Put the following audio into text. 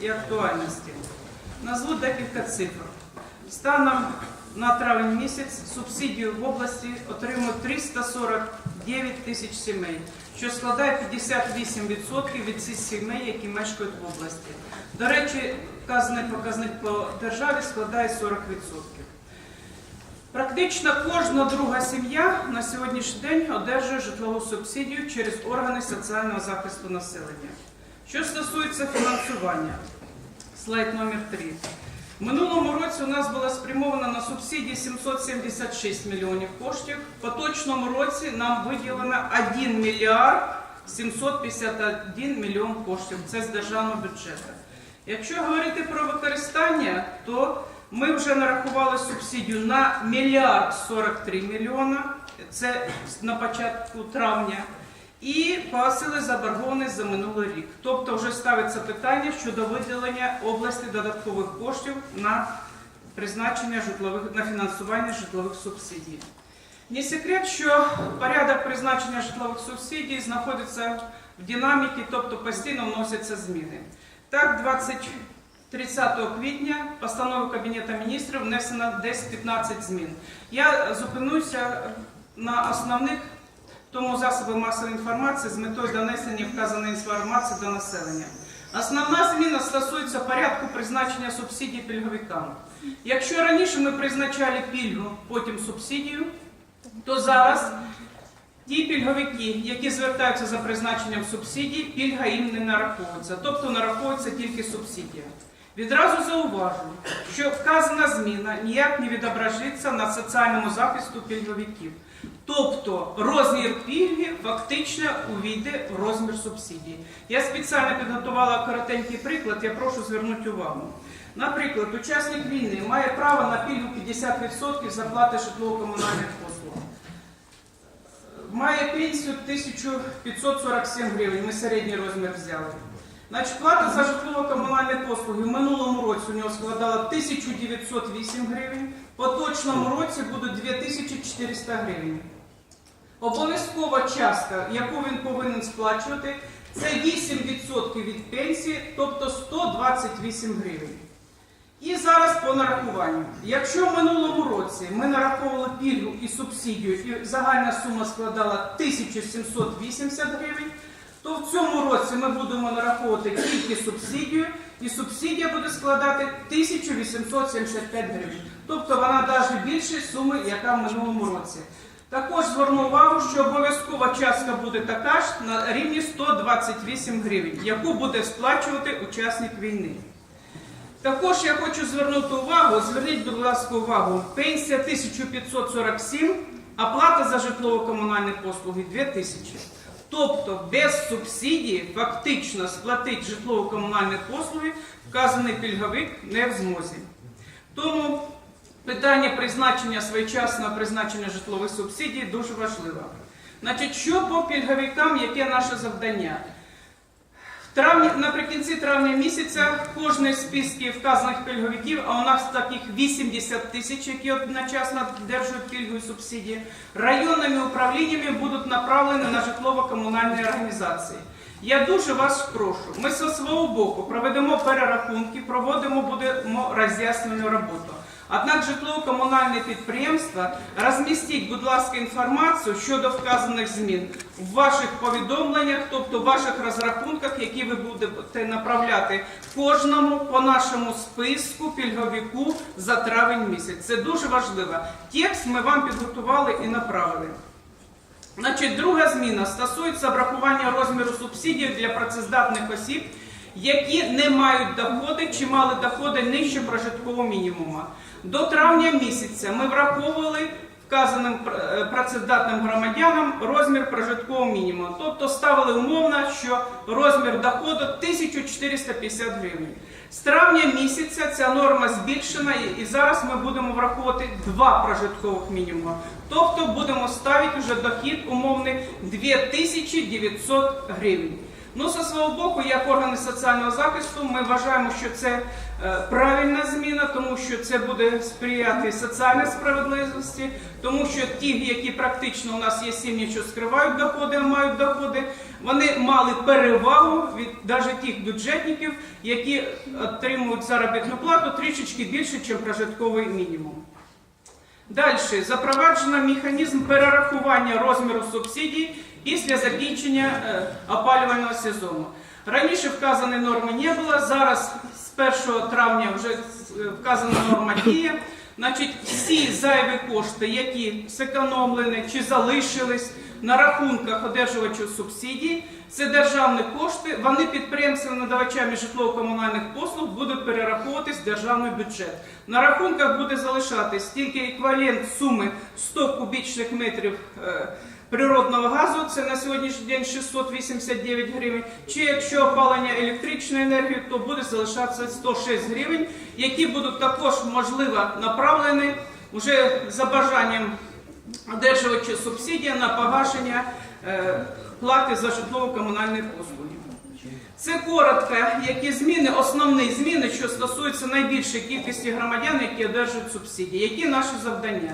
і актуальності. Назву декілька цифр. Станом на травень місяць субсидію в області отримують 349 тисяч сімей, що складає 58% від цих сімей, які мешкають в області. До речі, вказаний показник по державі складає 40%. Практично кожна друга сім'я на сьогоднішній день одержує житлову субсидію через органи соціального захисту населення. Що стосується фінансування, слайд номер 3. В минулому році у нас було спрямовано на субсидії 776 мільйонів коштів. В поточному році нам виділено 1 мільярд 751 мільйон коштів. Це з державного бюджету. Якщо говорити про використання, то ми вже нарахували субсидію на мільярд 43 мільйона. Це на початку травня. І погасили заборгованість за минулий рік. Тобто вже ставиться питання щодо виділення області додаткових коштів на призначення житлових на фінансування житлових субсидій. Не секрет, що порядок призначення житлових субсидій знаходиться в динаміці, тобто постійно вносяться зміни. Так, 20 30 квітня постановою Кабінету міністрів внесено десь 15 змін. Я зупинуся на основних тому засоби масової інформації з метою донесення вказаної інформації до населення. Основна зміна стосується порядку призначення субсидій пільговикам. Якщо раніше ми призначали пільгу, потім субсидію, то зараз ті пільговики, які звертаються за призначенням субсидій, пільга їм не нараховується, тобто нараховується тільки субсидія. Відразу зауважу, що вказана зміна ніяк не відображиться на соціальному захисту пільговиків. Тобто розмір пільги фактично увійде в розмір субсидії. Я спеціально підготувала коротенький приклад, я прошу звернути увагу. Наприклад, учасник війни має право на пільгу 50% заплати житлово-комунальних послуг. Має пенсію 1547 гривень, ми середній розмір взяли. Значить, плата за житлово-комунальні послуги в минулому році у нього складала 1908 гривень, в поточному році буде 2400 гривень. Обов'язкова частка, яку він повинен сплачувати, це 8% від пенсії, тобто 128 гривень. І зараз по нарахуванню. Якщо в минулому році ми нараховували пільгу і субсидію, і загальна сума складала 1780 гривень, то в цьому році ми будемо нараховувати тільки субсидію, і субсидія буде складати 1875 гривень. Тобто вона навіть більше суми, яка в минулому році. Також зверну увагу, що обов'язкова частка буде така ж на рівні 128 гривень, яку буде сплачувати учасник війни. Також я хочу звернути увагу, зверніть, будь ласка, увагу, пенсія 1547, а плата за житлово-комунальні послуги 2000. Тобто без субсидії фактично сплатити житлово-комунальні послуги вказаний пільговик не в змозі. Тому питання призначення своєчасного призначення житлових субсидій дуже важливе. Значить, що по пільговикам, яке наше завдання? Травні, наприкінці травня місяця кожний з списків вказаних пільговиків, а у нас таких 80 тисяч, які одночасно держать пільгу і субсидії, районними управліннями будуть направлені на житлово-комунальні організації. Я дуже вас прошу, ми зі свого боку проведемо перерахунки, проводимо будемо роз'яснювальну роботу. Однак житлово-комунальне підприємство розмістіть, будь ласка, інформацію щодо вказаних змін в ваших повідомленнях, тобто в ваших розрахунках, які ви будете направляти кожному по нашому списку пільговику за травень місяць. Це дуже важливо. Текст ми вам підготували і направили. Значить, друга зміна стосується врахування розміру субсидій для працездатних осіб, які не мають доходи чи мали доходи нижче прожиткового мінімуму. До травня місяця ми враховували вказаним е, працездатним громадянам розмір прожиткового мінімуму. Тобто ставили умовно, що розмір доходу 1450 гривень. З травня місяця ця норма збільшена і зараз ми будемо враховувати два прожиткових мінімуми. Тобто будемо ставити вже дохід умовний 2900 гривень. Ну, зі свого боку, як органи соціального захисту, ми вважаємо, що це е, правильна зміна, тому що це буде сприяти соціальній справедливості, тому що ті, які практично у нас є сім'ї, що скривають доходи, а мають доходи, вони мали перевагу від навіть тих бюджетників, які отримують заробітну плату трішечки більше, ніж прожитковий мінімум. Далі запроваджено механізм перерахування розміру субсидій після закінчення е, опалювального сезону. Раніше вказаної норми не було, зараз з 1 травня вже е, вказана норма діє. Значить, всі зайві кошти, які зекономлені чи залишились на рахунках одержувачів субсидій, це державні кошти, вони підприємцями надавачами житлово-комунальних послуг будуть перераховуватись в державний бюджет. На рахунках буде залишатись тільки еквівалент суми 100 кубічних метрів е, природного газу, це на сьогоднішній день 689 гривень. Чи якщо опалення електричної енергії, то буде залишатися 106 гривень, які будуть також можливо направлені вже за бажанням одержувача субсидія на погашення е, плати за житлово-комунальні послуги. Це коротко, які зміни, основні зміни, що стосуються найбільшої кількості громадян, які одержують субсидії. Які наші завдання?